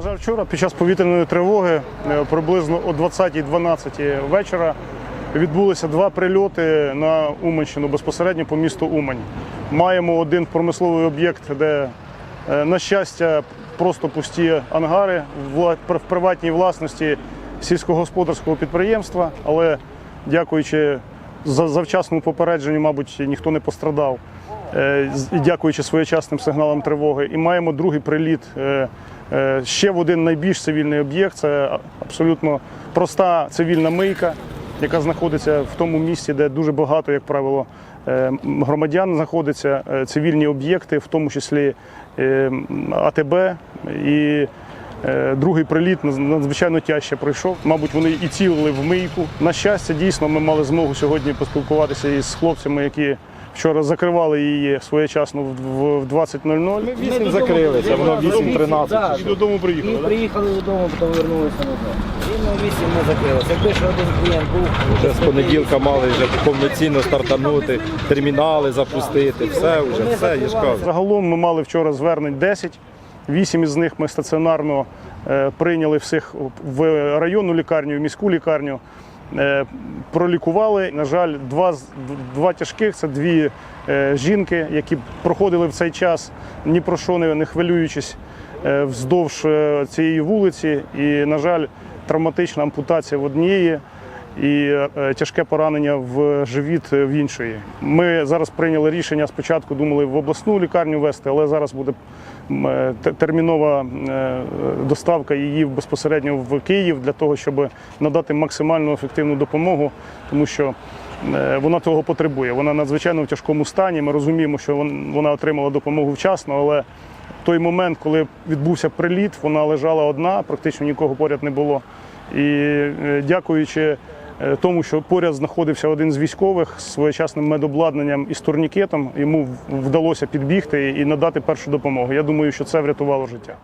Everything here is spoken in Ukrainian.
Вчора під час повітряної тривоги е, приблизно о 20.12 вечора відбулися два прильоти на Уманщину безпосередньо по місту Умань. Маємо один промисловий об'єкт, де, е, на щастя, просто пусті ангари в приватній власності сільськогосподарського підприємства, але дякуючи за- завчасному попередженню, мабуть, ніхто не пострадав. Е, дякуючи своєчасним сигналам тривоги. І маємо другий приліт е, е, ще в один найбільш цивільний об'єкт. Це абсолютно проста цивільна мийка, яка знаходиться в тому місці, де дуже багато, як правило, громадян знаходиться, цивільні об'єкти, в тому числі АТБ. І Другий приліт надзвичайно тяжче пройшов. Мабуть, вони і цілили в мийку. На щастя, дійсно, ми мали змогу сьогодні поспілкуватися із хлопцями, які вчора закривали її своєчасно в в- в 20.00. Вісім закрилися, воно 8.13. Так. І додому приїхали. так? приїхали додому, потім повернулися назад. Рівно вісім ми закрилися. Якби ще один клієнт був, Вже з понеділка мали вже повноцінно стартанути, термінали запустити, все вже, все, я ж кажу. Загалом ми мали вчора звернень 10. Вісім із них ми стаціонарно е, прийняли всіх в районну лікарню, в міську лікарню. Е, Пролікували. На жаль, два, два тяжких це дві е, жінки, які проходили в цей час ні про що не, хвилюючись е, вздовж цієї вулиці. І, на жаль, травматична ампутація в однієї і е, тяжке поранення в живіт в іншої. Ми зараз прийняли рішення. Спочатку думали в обласну лікарню вести, але зараз буде е, те- термінова е, доставка її безпосередньо в Київ для того, щоб надати максимально ефективну допомогу, тому що е, вона того потребує. Вона надзвичайно в тяжкому стані. Ми розуміємо, що вона отримала допомогу вчасно, але той момент, коли відбувся приліт, вона лежала одна, практично нікого поряд не було. І е, дякуючи е, тому, що поряд знаходився один з військових з своєчасним медобладнанням і з турнікетом, йому вдалося підбігти і надати першу допомогу. Я думаю, що це врятувало життя.